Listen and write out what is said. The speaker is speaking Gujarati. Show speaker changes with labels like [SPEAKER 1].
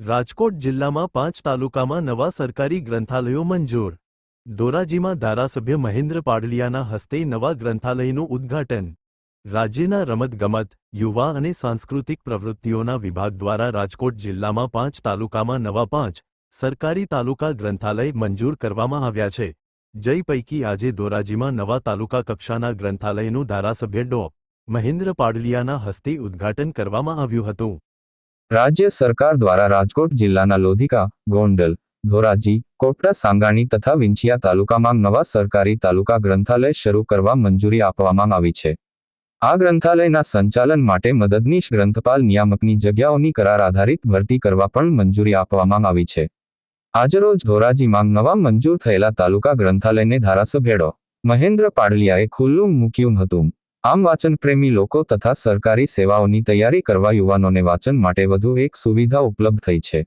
[SPEAKER 1] રાજકોટ જિલ્લામાં પાંચ તાલુકામાં નવા સરકારી ગ્રંથાલયો મંજૂર. ધોરાજીમાં ધારાસભ્ય મહેન્દ્ર પાડલિયાના હસ્તે નવા ગ્રંથાલયનું ઉદ્ઘાટન. રાજ્યના રમતગમત, યુવા અને સાંસ્કૃતિક પ્રવૃત્તિઓના વિભાગ દ્વારા રાજકોટ જિલ્લામાં પાંચ તાલુકામાં નવા પાંચ સરકારી તાલુકા ગ્રંથાલય મંજૂર કરવામાં આવ્યા છે. જય પૈકી આજે ધોરાજીમાં નવા તાલુકા કક્ષાના ગ્રંથાલયનું ધારાસભ્ય ડો. મહેન્દ્ર પાડલિયાના હસ્તે ઉદ્ઘાટન કરવામાં આવ્યું હતું.
[SPEAKER 2] રાજ્ય સરકાર દ્વારા રાજકોટ જિલ્લાના લોધિકા, ગોંડલ, ધોરાજી કોટડા સાંગાણી તથા વિંછિયા તાલુકામાં નવા સરકારી તાલુકા ગ્રંથાલય શરૂ કરવા મંજૂરી આપવામાં આવી છે. આ ગ્રંથાલયના સંચાલન માટે મદદનીશ ગ્રંથપાલ નિયામકની જગ્યાઓની કરાર આધારિત ભરતી કરવા પણ મંજૂરી આપવામાં આવી છે. આજરોજ ધોરાજીમાં નવા મંજૂર થયેલા તાલુકા ગ્રંથાલયને ધારાસભ્ય ડો. મહેન્દ્ર પાડલિયાએ ખુલ્લું મૂક્યું હતું. આમ વાચન પ્રેમી લોકો તથા સરકારી સેવાઓની તૈયારી કરવા યુવાનોને વાચન માટે વધુ એક સુવિધા ઉપલબ્ધ થઈ છે.